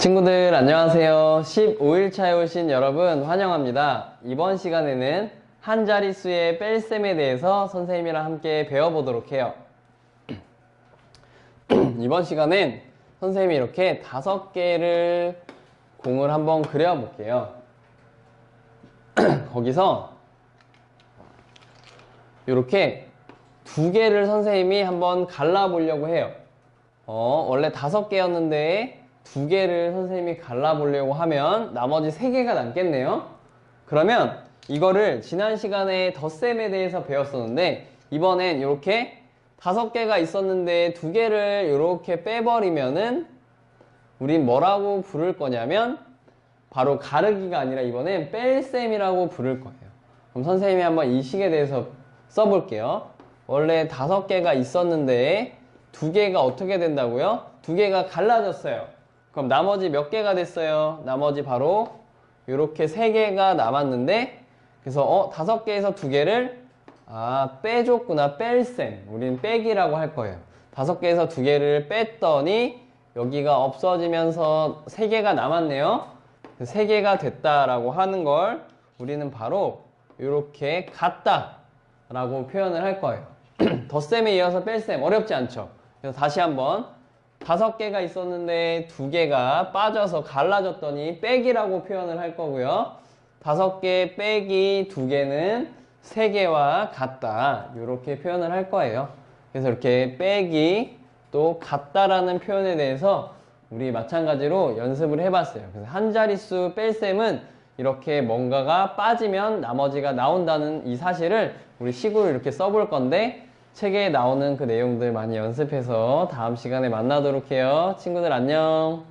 친구들 안녕하세요. 15일차에 오신 여러분 환영합니다. 이번 시간에는 한 자릿수의 뺄셈에 대해서 선생님이랑 함께 배워보도록 해요. 이번 시간엔 선생님이 이렇게 다섯 개를 공을 한번 그려볼게요. 거기서 이렇게 두 개를 선생님이 한번 갈라보려고 해요. 어, 원래 다섯 개였는데 두 개를 선생님이 갈라보려고 하면 나머지 세 개가 남겠네요. 그러면 이거를 지난 시간에 덧셈에 대해서 배웠었는데 이번엔 이렇게 다섯 개가 있었는데 두 개를 이렇게 빼버리면은 우린 뭐라고 부를 거냐면 바로 가르기가 아니라 이번엔 뺄셈이라고 부를 거예요. 그럼 선생님이 한번 이 식에 대해서 써볼게요. 원래 다섯 개가 있었는데 두 개가 어떻게 된다고요? 두 개가 갈라졌어요. 그럼 나머지 몇 개가 됐어요? 나머지 바로 이렇게 세 개가 남았는데 그래서 어 다섯 개에서 두 개를 아 빼줬구나 뺄셈 우린 빼기라고 할 거예요. 다섯 개에서 두 개를 뺐더니 여기가 없어지면서 세 개가 남았네요. 세 개가 됐다라고 하는 걸 우리는 바로 이렇게 같다 라고 표현을 할 거예요. 덧셈에 이어서 뺄셈 어렵지 않죠? 그래서 다시 한번 다섯 개가 있었는데 두 개가 빠져서 갈라졌더니 빼기라고 표현을 할 거고요. 다섯 개 빼기 두 개는 세 개와 같다. 이렇게 표현을 할 거예요. 그래서 이렇게 빼기 또 같다라는 표현에 대해서 우리 마찬가지로 연습을 해봤어요. 그래서 한 자릿수 뺄셈은 이렇게 뭔가가 빠지면 나머지가 나온다는 이 사실을 우리 식으로 이렇게 써볼 건데 책에 나오는 그 내용들 많이 연습해서 다음 시간에 만나도록 해요. 친구들 안녕.